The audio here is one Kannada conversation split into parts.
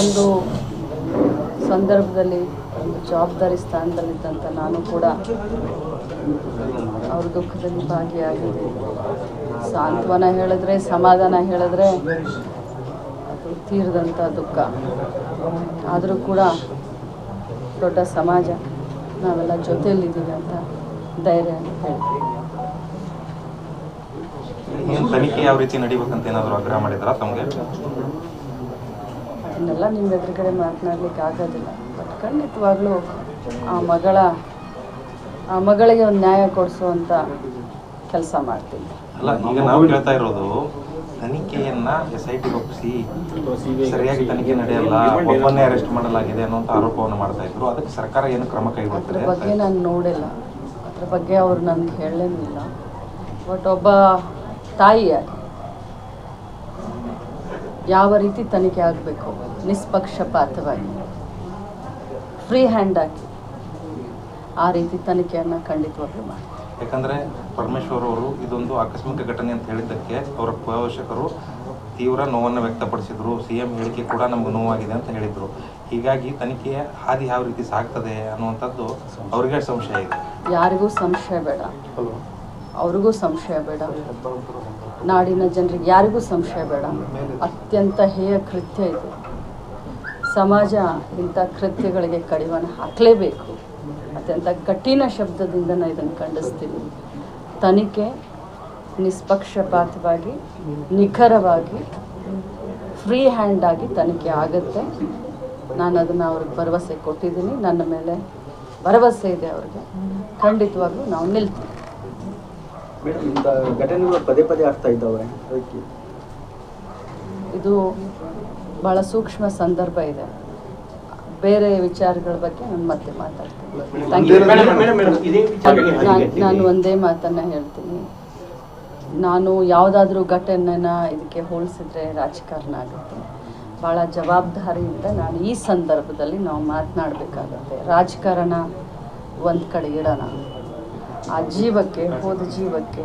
ಒಂದು ಸಂದರ್ಭದಲ್ಲಿ, ಒಂದು ಜವಾಬ್ದಾರಿ ಸ್ಥಾನದಲ್ಲಿದ್ದಂಥ ನಾನು ಕೂಡ ಅವ್ರ ದುಃಖದಲ್ಲಿ ಭಾಗಿಯಾಗಿದೆ ಸಾಂತ್ವನ ಹೇಳಿದ್ರೆ, ಸಮಾಧಾನ ಹೇಳಿದ್ರೆ ಅದು ತೀರದಂಥ ದುಃಖ. ಆದರೂ ಕೂಡ ದೊಡ್ಡ ಸಮಾಜ, ನಾವೆಲ್ಲ ಜೊತೆಯಲ್ಲಿದ್ದೀವಿ ಅಂತ ಧೈರ್ಯ ಹೇಳ್ತೀವಿ ತನಿಖೆ ಯಾವ ರೀತಿ ನಡಿಬೇಕಂತ ಏನಾದರೂ ಆಗ್ರಹ ಮಾಡಿದ್ರ ತಮಗೆ? ಅದನ್ನೆಲ್ಲ ನಿಮ್ಮ ಎದುರುಗಡೆ ಮಾತನಾಡ್ಲಿಕ್ಕೆ ಆಗೋದಿಲ್ಲ. ಬಟ್ ಖಂಡಿತವಾಗ್ಲೂ ಆ ಮಗಳ ಆ ಮಗಳಿಗೆ ಒಂದು ನ್ಯಾಯ ಕೊಡಿಸುವಂಥ ಕೆಲಸ ಮಾಡ್ತೀನಿ. ಅಲ್ಲ ಈಗ ನಾವು ಹೇಳ್ತಾ ಇರೋದು ತನಿಖೆಯನ್ನ ಎಸ್ ಐ ಟಿಗೆ ಒಪ್ಪಿಸಿ ಸರಿಯಾಗಿ ತನಿಖೆ ನಡೆಯಲ್ಲ ಒಬ್ಬನೇ ಅರೆಸ್ಟ್ ಮಾಡಲಾಗಿದೆ ಅನ್ನೋಂಥ ಆರೋಪವನ್ನು ಮಾಡ್ತಾ ಇದ್ರು. ಅದಕ್ಕೆ ಸರ್ಕಾರ ಏನು ಕ್ರಮ ಅದ್ರ ಕೈಗೊಳ್ತದೆ ಬಗ್ಗೆ ನಾನು ನೋಡಿಲ್ಲ. ಅದ್ರ ಬಗ್ಗೆ ಅವ್ರು ನನಗೆ ಹೇಳಲಿಲ್ಲ ಬಟ್ ಒಬ್ಬ ತಾಯಿಯಾಗಿ ಯಾವ ರೀತಿ ತನಿಖೆ ಆಗಬೇಕು? ನಿಷ್ಪಕ್ಷಪಾತವಾಗಿ ಫ್ರೀ ಹ್ಯಾಂಡ್ ಆಗಿ ಆ ರೀತಿ ತನಿಖೆಯನ್ನು ಖಂಡಿತವಾಗ್ಲೂ ಮಾಡಿ ಯಾಕಂದ್ರೆ ಪರಮೇಶ್ವರ್ ಅವರು ಇದೊಂದು ಆಕಸ್ಮಿಕ ಘಟನೆ ಅಂತ ಹೇಳಿದ್ದಕ್ಕೆ ಅವರ ಪೋಷಕರು ತೀವ್ರ ನೋವನ್ನು ವ್ಯಕ್ತಪಡಿಸಿದ್ರು. ಸಿ ಎಂ ಹೇಳಿಕೆ ಕೂಡ ನಮ್ಗೆ ನೋವಾಗಿದೆ ಅಂತ ಹೇಳಿದರು. ಹೀಗಾಗಿ ತನಿಖೆಯ ಹಾದಿ ಯಾವ ರೀತಿ ಸಾಗ್ತದೆ ಅನ್ನುವಂಥದ್ದು ಅವ್ರಿಗೆ ಸಂಶಯ ಇದೆ. ಯಾರಿಗೂ ಸಂಶಯ ಬೇಡ. ಅವ್ರಿಗೂ ಸಂಶಯ ಬೇಡ. ನಾಡಿನ ಜನರಿಗೆ ಯಾರಿಗೂ ಸಂಶಯ ಬೇಡ. ಅತ್ಯಂತ ಹೇಯ ಕೃತ್ಯ ಇದು. ಸಮಾಜ ಇಂಥ ಕೃತ್ಯಗಳಿಗೆ ಕಡಿವಾಣ ಹಾಕಲೇಬೇಕು. ಅತ್ಯಂತ ಕಠಿಣ ಶಬ್ದದಿಂದ ನಾನು ಇದನ್ನು ಖಂಡಿಸ್ತೀನಿ. ತನಿಖೆ ನಿಷ್ಪಕ್ಷಪಾತವಾಗಿ, ನಿಖರವಾಗಿ, ಫ್ರೀ ಹ್ಯಾಂಡ್ ಆಗಿ ತನಿಖೆ ಆಗುತ್ತೆ. ನಾನು ಅದನ್ನು ಅವ್ರಿಗೆ ಭರವಸೆ ಕೊಟ್ಟಿದ್ದೀನಿ. ನನ್ನ ಮೇಲೆ ಭರವಸೆ ಇದೆ ಅವ್ರಿಗೆ. ಖಂಡಿತವಾಗ್ಲೂ ನಾವು ನಿಲ್ತೀವಿ. ಮೇಡಮ್ ಇಂಥ ಘಟನೆಗಳು ಪದೇ ಪದೇ ಆಗ್ತಾ ಇದ್ದಾವೆ? ಅದಕ್ಕೆ ಇದು ಇದು ಭಾಳ ಸೂಕ್ಷ್ಮ ಸಂದರ್ಭ ಇದೆ. ಬೇರೆ ವಿಚಾರಗಳ ಬಗ್ಗೆ ನಾನು ಮತ್ತೆ ಮಾತಾಡ್ತೀನಿ. ನಾನು ನಾನು ಒಂದೇ ಮಾತನ್ನ ಹೇಳ್ತೀನಿ. ನಾನು ಯಾವುದಾದ್ರೂ ಘಟನೆನ ಇದಕ್ಕೆ ಹೋಲಿಸಿದ್ರೆ ರಾಜಕಾರಣ ಆಗುತ್ತೆ ಭಾಳ ಜವಾಬ್ದಾರಿಯಿಂದ ನಾನು ಈ ಸಂದರ್ಭದಲ್ಲಿ ನಾವು ಮಾತನಾಡಬೇಕಾಗತ್ತೆ. ರಾಜಕಾರಣ ಒಂದು ಕಡೆ ಇಡೋಣ ಆ ಜೀವಕ್ಕೆ, ಹೋದ ಜೀವಕ್ಕೆ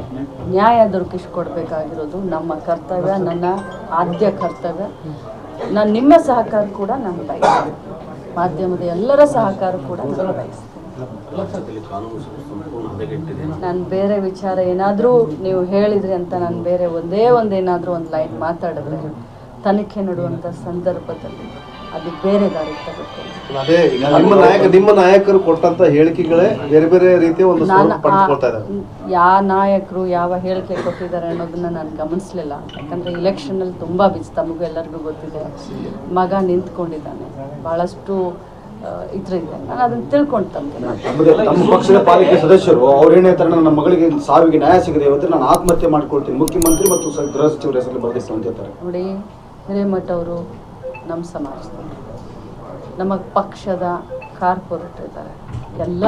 ನ್ಯಾಯ ದೊರಕಿಸ್ಕೊಡ್ಬೇಕಾಗಿರೋದು ನಮ್ಮ ಕರ್ತವ್ಯ, ನನ್ನ ಆದ್ಯ ಕರ್ತವ್ಯ. ನಾನು ನಿಮ್ಮ ಸಹಕಾರ ಕೂಡ ನಾನು ಬಯಸ್ತೀನಿ. ಮಾಧ್ಯಮದ ಎಲ್ಲರ ಸಹಕಾರ ಕೂಡ ನಾನು ಬಯಸ್ತೀನಿ. ನಾನು ಬೇರೆ ವಿಚಾರ ಏನಾದರೂ ನೀವು ಹೇಳಿದ್ರಿ ಅಂತ ನಾನು ಬೇರೆ ಒಂದೇ ಒಂದು ಏನಾದರೂ ಒಂದು ಲೈನ್ ಮಾತಾಡಿದ್ರೆ ತನಿಖೆ ನಡುವಂಥ ಸಂದರ್ಭದಲ್ಲಿ ಅದು ಬೇರೆ ದಾರಿ ತಗೋತೀನಿ ಅದೇ ಈಗ ನಿಮ್ಮ ನಾಯಕ ನಿಮ್ಮ ನಾಯಕರು ಕೊಟ್ಟಂತ ಹೇಳಿಕೆಗಳೇ ಬೇರೆ ಬೇರೆ ರೀತಿಯ ಒಂದು ಯಾವ ನಾಯಕರು ಯಾವ ಹೇಳಿಕೆ ಕೊಟ್ಟಿದ್ದಾರೆ ಅನ್ನೋದನ್ನ ನಾನು ಗಮನಿಸಲಿಲ್ಲ. ಯಾಕಂದರೆ ಇಲೆಕ್ಷನಲ್ಲಿ ತುಂಬಾ ಬಿಸಿ ತಮಗೂ ಎಲ್ಲರಿಗೂ ಗೊತ್ತಿದೆ. ಮಗ ನಿಂತ್ಕೊಂಡಿದ್ದಾನೆ. ಬಹಳಷ್ಟು ಇದ್ರಿಂದ. ನಾನು ಅದನ್ನು ತಿಳ್ಕೊಂಡು ತಮಗೆ. ನಮ್ಮ ಪಕ್ಷದ ಪಾಲಿಕೆ ಸದಸ್ಯರು ಅವ್ರು ಏನ್ ಹೇಳ್ತಾರೆ ನನ್ನ ಮಗಳಿಗೆ ಸಾವಿಗೆ ನ್ಯಾಯ ಸಿಗದೆ ಇವತ್ತು ನಾನು ಆತ್ಮಹತ್ಯೆ ಮಾಡ್ಕೊಳ್ತೀನಿ. ಮುಖ್ಯಮಂತ್ರಿ ಮತ್ತು ಗೃಹ ಸಚಿವರ ಹೆಸರಲ್ಲಿ ಬರೆದಿತ್ತು ಅಂತ ಹೇಳ್ತಾರೆ. ನೋಡಿ ಹಿರೇಮಠ ಅವರು ನಮ್ಮ ಸಮಾಜದಲ್ಲಿ ನಮ್ಮ ಪಕ್ಷದ ಕಾರ್ಪೊರೇಟ್ ಇದ್ದಾರೆ. ಎಲ್ಲ